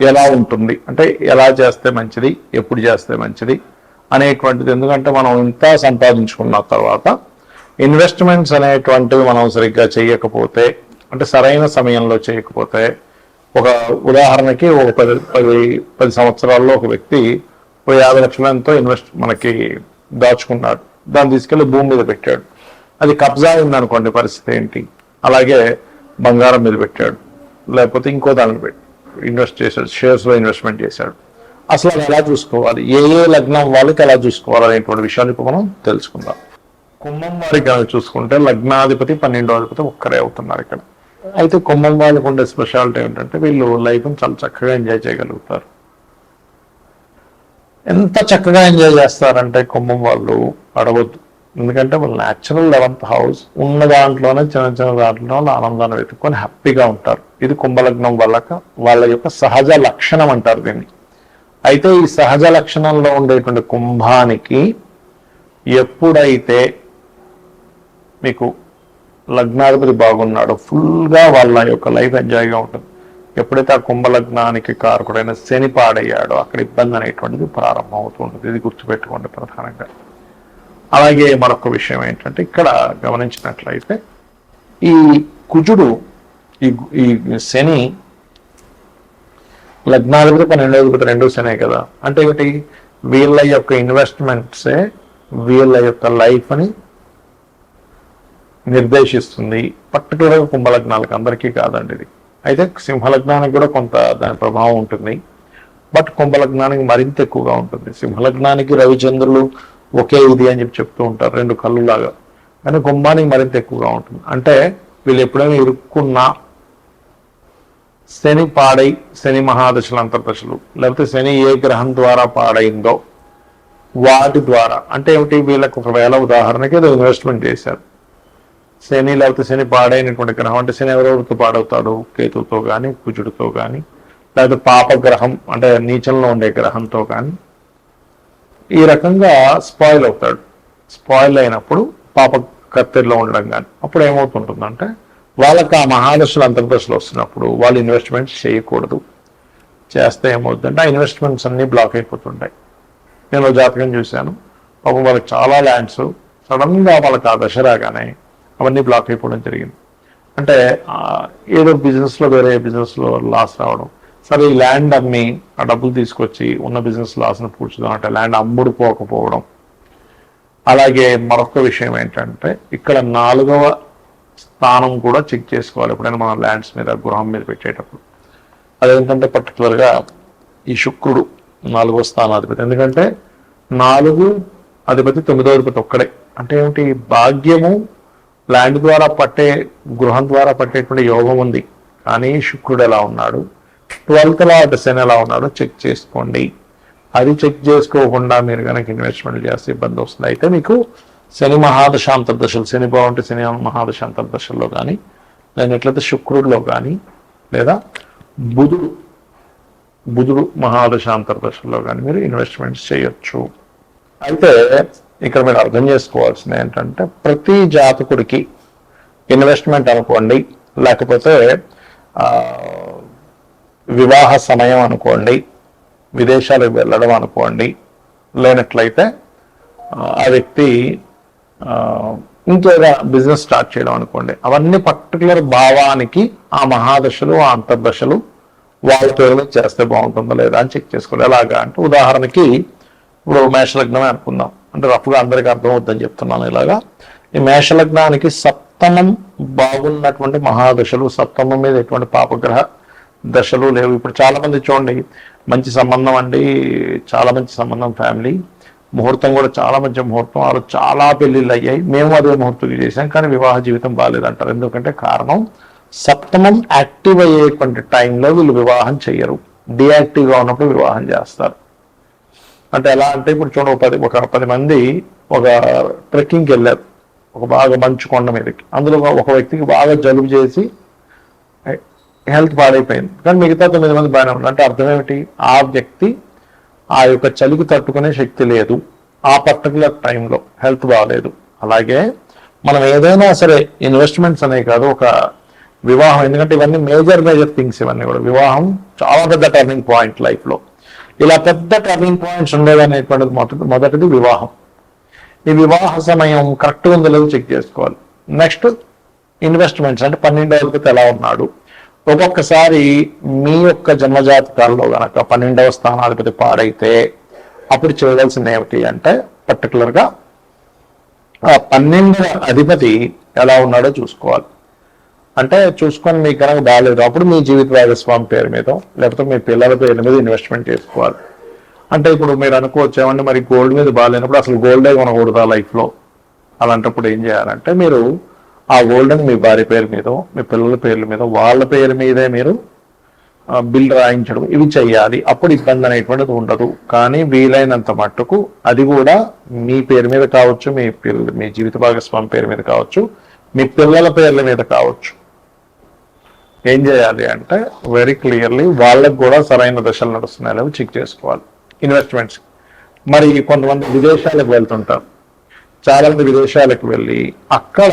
ఎలా ఉంటుంది? అంటే ఎలా చేస్తే మంచిది? ఎప్పుడు చేస్తే మంచిది? అనేటువంటిది. ఎందుకంటే మనం ఇంత సంపాదించుకున్న తర్వాత ఇన్వెస్ట్మెంట్స్ అనేటువంటివి మనం సరిగ్గా చేయకపోతే అంటే సరైన సమయంలో చేయకపోతే ఒక ఉదాహరణకి ఒక పది పది పది సంవత్సరాల్లో ఒక వ్యక్తి ఒక యాభై లక్షలంతో ఇన్వెస్ట్ మనకి దాచుకున్నాడు. దాన్ని తీసుకెళ్ళి భూమి మీద పెట్టాడు. అది కబ్జా ఉందనుకోండి పరిస్థితి ఏంటి? అలాగే బంగారం మీద పెట్టాడు. లేకపోతే ఇంకో దానిలో పెట్టాడు. ఇన్వెస్ట్ చేశాడు షేర్స్లో ఇన్వెస్ట్మెంట్ చేశాడు. అసలు అది ఎలా చూసుకోవాలి? ఏ ఏ లగ్నం వాళ్ళకి ఎలా చూసుకోవాలి అనేటువంటి విషయాలు ఇప్పుడు మనం తెలుసుకుందాం. కుంభం వారికి కనుక చూసుకుంటే లగ్నాధిపతి పన్నెండో అధిపతి ఒక్కరే అవుతున్నారు ఇక్కడ. అయితే కుంభం వాళ్ళకు ఉండే స్పెషాలిటీ ఏంటంటే వీళ్ళు లైఫ్ చాలా చక్కగా ఎంజాయ్ చేయగలుగుతారు. ఎంత చక్కగా ఎంజాయ్ చేస్తారంటే కుంభం వాళ్ళు అడగొద్దు. ఎందుకంటే వాళ్ళు న్యాచురల్ లెవెన్త్ హౌస్ ఉన్న దాంట్లోనే చిన్న చిన్న దాంట్లో వాళ్ళు ఆనందాన్ని వెతుక్కొని హ్యాపీగా ఉంటారు. ఇది కుంభలగ్నం వాళ్ళక వాళ్ళ యొక్క సహజ లక్షణం అంటారు దీన్ని. అయితే ఈ సహజ లక్షణంలో ఉండేటువంటి కుంభానికి ఎప్పుడైతే మీకు లగ్నాధిపతి బాగున్నాడో ఫుల్గా వాళ్ళ యొక్క లైఫ్ ఎంజాయ్గా ఉంటుంది. ఎప్పుడైతే ఆ కుంభలగ్నానికి కారకుడైన శని పాడయ్యాడో అక్కడ ఇబ్బంది అనేటువంటిది ప్రారంభం అవుతుంటుంది ఇది గుర్తుపెట్టుకోండి ప్రధానంగా. అలాగే మరొక విషయం ఏంటంటే ఇక్కడ గమనించినట్లయితే ఈ కుజుడు ఈ ఈ శని లగ్నాధిపతి పన్నెండోధిపతి రెండు శనే కదా. అంటే ఒకటి వీళ్ళ యొక్క ఇన్వెస్ట్మెంట్సే వీళ్ళ యొక్క లైఫ్ అని నిర్దేశిస్తుంది పర్టికులర్గా కుంభలగ్నాలకు అందరికీ కాదండి ఇది. అయితే సింహలగ్నానికి కూడా కొంత దాని ప్రభావం ఉంటుంది. బట్ కుంభలగ్నానికి మరింత ఎక్కువగా ఉంటుంది. సింహలగ్నానికి రవిచంద్రులు ఒకే ఇది అని చెప్పి చెప్తూ ఉంటారు రెండు కళ్ళు లాగా కానీ కుంభానికి మరింత ఎక్కువగా ఉంటుంది. అంటే వీళ్ళు ఎప్పుడైనా ఇరుక్కున్నా శని పాడై శని మహాదశలు అంతర్దశలు లేకపోతే శని ఏ గ్రహం ద్వారా పాడైందో వాటి ద్వారా. అంటే ఏమిటి? వీళ్ళకి ఒకవేళ ఉదాహరణకి ఏదో ఇన్వెస్ట్మెంట్ చేశారు. శని లేకపోతే శని పాడైనటువంటి గ్రహం అంటే శని ఎవరెవరితో పాడవుతాడు కేతుతో కానీ కుజుడితో కానీ లేకపోతే పాప గ్రహం అంటే నీచంలో ఉండే గ్రహంతో కానీ ఈ రకంగా స్పాయిల్ అవుతాడు. స్పాయిల్ అయినప్పుడు పాప కత్తెరలో ఉండడం కానీ అప్పుడు ఏమవుతుంటుందంటే వాళ్ళకి ఆ మహాదశలు అంతర్దశలు వస్తున్నప్పుడు వాళ్ళు ఇన్వెస్ట్మెంట్స్ చేయకూడదు. చేస్తే ఏమవుతుందంటే ఆ ఇన్వెస్ట్మెంట్స్ అన్నీ బ్లాక్ అయిపోతుంటాయి. నేను జాతకం చూశాను. పాపం వాళ్ళకి చాలా ల్యాండ్స్ సడన్గా వాళ్ళకి ఆ దశ రాగానే అవన్నీ బ్లాక్ అయిపోవడం జరిగింది. అంటే ఏదో బిజినెస్లో వేరే బిజినెస్లో లాస్ రావడం. సరే ఈ ల్యాండ్ అమ్మి ఆ డబ్బులు తీసుకొచ్చి ఉన్న బిజినెస్ లాస్ని పూడ్చుదాం అంటే ల్యాండ్ అమ్ముడుపోకపోవడం. అలాగే మరొక విషయం ఏంటంటే ఇక్కడ నాలుగవ స్థానం కూడా చెక్ చేసుకోవాలి ఎప్పుడైనా మనం ల్యాండ్స్ మీద గృహం మీద పెట్టేటప్పుడు. అదేంటంటే పర్టికులర్గా ఈ శుక్రుడు నాలుగో స్థానాధిపతి. ఎందుకంటే నాలుగు అధిపతి తొమ్మిదో అధిపతి ఒక్కడే. అంటే ఏమిటి? భాగ్యము ల్యాండ్ ద్వారా పట్టే గృహం ద్వారా పట్టేటువంటి యోగం ఉంది. కానీ శుక్రుడు ఎలా ఉన్నాడు? ట్వెల్త్ లాట్ అటు శని ఎలా ఉన్నాడో చెక్ చేసుకోండి. అది చెక్ చేసుకోకుండా మీరు కనుక ఇన్వెస్ట్మెంట్ చేస్తే ఇబ్బంది వస్తుంది. అయితే మీకు శని మహాదశాంతర్దశలు శని బాగుంటే శని మహాదశాంతర్దశల్లో కానీ నేను ఎట్లయితే శుక్రుడిలో కానీ లేదా బుధుడు బుధుడు మహాదశాంతర్దశల్లో కానీ మీరు ఇన్వెస్ట్మెంట్స్ చేయొచ్చు. అయితే ఇక్కడ మీరు అర్థం చేసుకోవాల్సింది ఏంటంటే ప్రతి జాతకుడికి ఇన్వెస్ట్మెంట్ అనుకోండి లేకపోతే వివాహ సమయం అనుకోండి విదేశాలకు వెళ్ళడం అనుకోండి లేనట్లయితే ఆ, వ్యక్తి ఆ, ఇంకేదో బిజినెస్ స్టార్ట్ చేయడం అనుకోండి. అవన్నీ పర్టికులర్ భావానికి ఆ మహాదశలు ఆ అంతర్దశలు వాళ్ళ పేరులో చేస్తే బాగుంటుందో లేదా అని చెక్ చేసుకోండి. ఎలాగా అంటే ఉదాహరణకి ఇప్పుడు మేషలగ్నమే అనుకుందాం. అంటే రఫ్గా అందరికీ అర్థమవుద్దని చెప్తున్నాను ఇలాగా. ఈ మేషలగ్నానికి సప్తమం బాగున్నటువంటి మహాదశలు సప్తమం మీద ఎటువంటి పాపగ్రహ దశలు లేవు. ఇప్పుడు చాలామంది చూడండి మంచి సంబంధం అండి చాలా మంచి సంబంధం ఫ్యామిలీ. ముహూర్తం కూడా చాలా మంచి ముహూర్తం. వాళ్ళు చాలా పెళ్ళిళ్ళు అయ్యాయి. మేము అదే ముహూర్తం చేసాం కానీ వివాహ జీవితం బాగాలేదంటారు. ఎందుకంటే కారణం సప్తమం యాక్టివ్ అయ్యేటువంటి టైంలో వీళ్ళు వివాహం చేయరు డియాక్టివ్గా ఉన్నప్పుడు వివాహం చేస్తారు. అంటే ఎలా అంటే ఇప్పుడు చూడ ఒక పది ఒక పది మంది ఒక ట్రెక్కింగ్కి వెళ్ళారు. ఒక బాగా మంచు కొండ మీదకి. అందులో ఒక వ్యక్తికి బాగా జలుబు చేసి హెల్త్ పాడైపోయింది కానీ మిగతా తొమ్మిది మంది బాగానే ఉన్నారు. అంటే అర్థం ఏమిటి? ఆ వ్యక్తి ఆ యొక్క చలికి తట్టుకునే శక్తి లేదు ఆ పర్టికులర్ టైంలో హెల్త్ బాగాలేదు. అలాగే మనం ఏదైనా సరే ఇన్వెస్ట్మెంట్స్ అనే కాదు ఒక వివాహం. ఎందుకంటే ఇవన్నీ మేజర్ మేజర్ థింగ్స్ ఇవన్నీ కూడా. వివాహం చాలా పెద్ద టర్నింగ్ పాయింట్ లైఫ్లో ఇలా పెద్ద టర్నింగ్ పాయింట్స్ ఉండేదనేటువంటిది మొదటి మొదటిది వివాహం. ఈ వివాహ సమయం కరెక్ట్గా ఉందో లేదో చెక్ చేసుకోవాలి. నెక్స్ట్ ఇన్వెస్ట్మెంట్స్ అంటే పన్నెండవ తరగతి ఎలా ఉన్నాడు? ఒక్కొక్కసారి మీ యొక్క జన్మజాతకాల్లో గనక పన్నెండవ స్థానాధిపతి పాడైతే అప్పుడు చేయవలసింది ఏమిటి అంటే పర్టికులర్గా ఆ పన్నెండవ అధిపతి ఎలా ఉన్నాడో చూసుకోవాలి. అంటే చూసుకొని మీకు కనుక బాగాలేదు అప్పుడు మీ జీవిత భాగస్వామి పేరు మీద లేకపోతే మీ పిల్లల పేరు మీద ఇన్వెస్ట్మెంట్ చేసుకోవాలి. అంటే ఇప్పుడు మీరు అనుకోవచ్చేమంటే మరి గోల్డ్ మీద బాగాలేనప్పుడు అసలు గోల్డే కొనకూడదా లైఫ్లో అలాంటప్పుడు ఏం చేయాలంటే మీరు ఆ గోల్డ్ మీ భార్య పేరు మీద మీ పిల్లల పేర్ల మీద వాళ్ళ పేరు మీదే మీరు బిల్ రాయించడం ఇవి చేయాలి అప్పుడు ఇబ్బంది అనేటువంటిది ఉండదు. కానీ వీలైనంత మట్టుకు అది కూడా మీ పేరు మీద కావచ్చు మీ పిల్ల మీ జీవిత భాగస్వామి పేరు మీద కావచ్చు మీ పిల్లల పేర్ల మీద కావచ్చు. ఏం చేయాలి అంటే వెరీ క్లియర్లీ వాళ్ళకు కూడా సరైన దశలు నడుస్తున్నాయి. చెక్ చేసుకోవాలి. ఇన్వెస్ట్మెంట్స్ మరి కొంతమంది విదేశాలకు వెళ్తుంటారు. చాలా మంది విదేశాలకు వెళ్ళి అక్కడ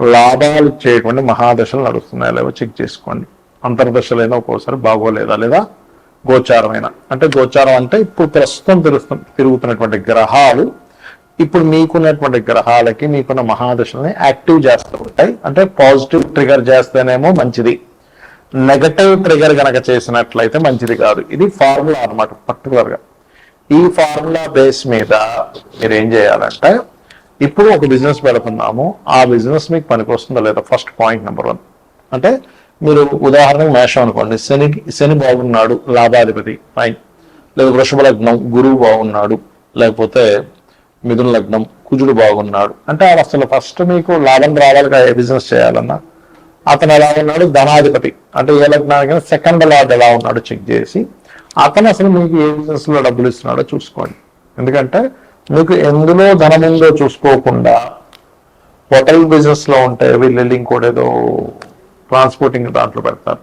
లాభాలు ఇచ్చేటువంటి మహాదశలు నడుస్తున్నాయా. లేవో చెక్ చేసుకోండి. అంతర్దశలైనా ఒక్కోసారి బాగోలేదా? లేదా గోచారమైన? అంటే గోచారం అంటే ఇప్పుడు ప్రస్తుతం తిరుగుతు తిరుగుతున్నటువంటి గ్రహాలు ఇప్పుడు మీకున్నటువంటి గ్రహాలకి మీకున్న మహాదశల్ని యాక్టివ్ చేస్తూ ఉంటాయి. అంటే పాజిటివ్ ట్రిగర్ చేస్తేనేమో మంచిది. నెగటివ్ ట్రిగర్ గనక చేసినట్లయితే మంచిది కాదు. ఇది ఫార్ములా అన్నమాట పర్టికులర్గా. ఈ ఫార్ములా బేస్ మీద మీరు ఏం చేయాలంటే ఇప్పుడు ఒక బిజినెస్ పెడుతున్నాము ఆ బిజినెస్ మీకు పనికొస్తుందా లేదా? ఫస్ట్ పాయింట్ నెంబర్ వన్ అంటే మీరు ఉదాహరణకు మేషం అనుకోండి. శని శని బాగున్నాడు లాభాధిపతి ఫైన్ లేదా వృషభ లగ్నం గురువు బాగున్నాడు లేకపోతే మిథున లగ్నం కుజుడు బాగున్నాడు. అంటే అసలు ఫస్ట్ మీకు లాభం రావాలిగా ఏ బిజినెస్ చేయాలన్నా. అతను ఎలా ఉన్నాడు? ధనాధిపతి. అంటే ఏ లగ్నానికి సెకండ్ లార్డ్ ఎలా ఉన్నాడో? చెక్ చేసి. అతను అసలు మీకు ఏ బిజినెస్లో డబ్బులు ఇస్తున్నాడో చూసుకోండి. ఎందుకంటే మీకు ఎందులో ధనం ఉందో చూసుకోకుండా హోటల్ బిజినెస్లో ఉంటే వీళ్ళు వెళ్ళి ట్రాన్స్పోర్టింగ్ దాంట్లో పెడతారు.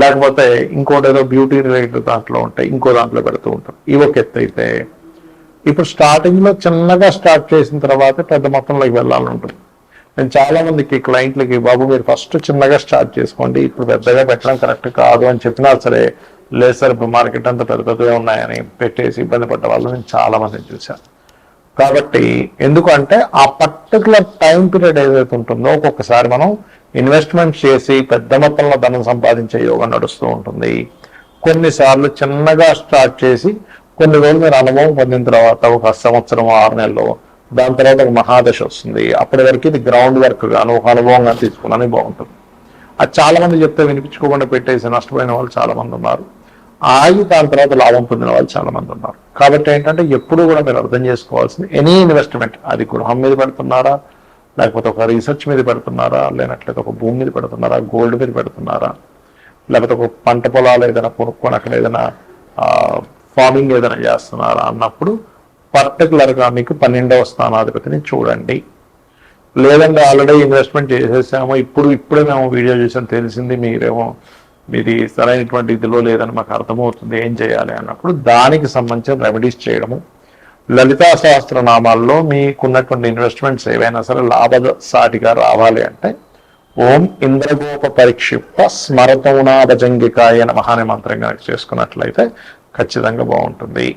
లేకపోతే ఇంకోటేదో బ్యూటీ రిలేటెడ్ దాంట్లో ఉంటాయి ఇంకో దాంట్లో పెడుతూ ఉంటారు. ఇవి ఒక ఎత్తు అయితే ఇప్పుడు స్టార్టింగ్లో చిన్నగా స్టార్ట్ చేసిన తర్వాత పెద్ద మొత్తంలోకి వెళ్ళాలని ఉంటుంది. నేను చాలా మందికి క్లయింట్లకి బాబు మీరు ఫస్ట్ చిన్నగా స్టార్ట్ చేసుకోండి. ఇప్పుడు పెద్దగా పెట్టడం కరెక్ట్ కాదు అని చెప్పినా సరే లేదు సార్ ఇప్పుడు మార్కెట్ అంతా పెద్ద పెద్దగా ఉన్నాయని పెట్టేసి ఇబ్బంది పడ్డ వాళ్ళు నేను చాలా మందిని చూశాను. కాబట్టి ఎందుకంటే ఆ పర్టికులర్ టైం పీరియడ్ ఏదైతే ఉంటుందో ఒక్కొక్కసారి మనం ఇన్వెస్ట్మెంట్ చేసి పెద్ద మొత్తంలో ధనం సంపాదించే యోగం నడుస్తూ ఉంటుంది. కొన్నిసార్లు చిన్నగా స్టార్ట్ చేసి కొన్ని రోజులు మీరు అనుభవం పొందిన తర్వాత ఒక సంవత్సరం ఆరు నెలలు దాని తర్వాత ఒక మహాదశ వస్తుంది. అప్పటి వరకు ఇది గ్రౌండ్ వర్క్ గాను ఒక అనుభవంగా తీసుకున్నాను బాగుంటుంది. అది చాలా మంది చెప్తే వినిపించుకోకుండా పెట్టేసి నష్టపోయిన వాళ్ళు చాలా మంది ఉన్నారు. ఆగి దాని తర్వాత లాభం పొందిన వాళ్ళు చాలా మంది ఉన్నారు. కాబట్టి ఏంటంటే ఎప్పుడు కూడా మీరు అర్థం చేసుకోవాల్సింది ఎనీ ఇన్వెస్ట్మెంట్ అది గృహం మీద పెడుతున్నారా లేకపోతే ఒక రీసెర్చ్ మీద పెడుతున్నారా లేనట్లయితే ఒక భూమి మీద పెడుతున్నారా గోల్డ్ మీద పెడుతున్నారా లేకపోతే ఒక పంట పొలాలు ఏదైనా కొనుక్కొని అక్కడ ఏదైనా ఫార్మింగ్ ఏదైనా చేస్తున్నారా అన్నప్పుడు పర్టికులర్గా మీకు పన్నెండవ స్థానాధిపతిని చూడండి. లేదంటే ఆల్రెడీ ఇన్వెస్ట్మెంట్ చేసేసాము ఇప్పుడు ఇప్పుడే మేము వీడియో చేసాం తెలిసింది మీరేమో మీది సరైనటువంటి ఇదిలో లేదని మాకు అర్థమవుతుంది ఏం చేయాలి అన్నప్పుడు దానికి సంబంధించిన రెమెడీస్ చేయడము. లలితా సహస్రనామాల్లో మీకున్నటువంటి ఇన్వెస్ట్మెంట్స్ ఏవైనా సరే లాభసాటిగా రావాలి అంటే ఓం ఇంద్రగోప పరిక్షిప్త స్మరతౌనాభజంగికాయ నమః అనే మంత్రం కనుక చేసుకున్నట్లయితే ఖచ్చితంగా బాగుంటుంది.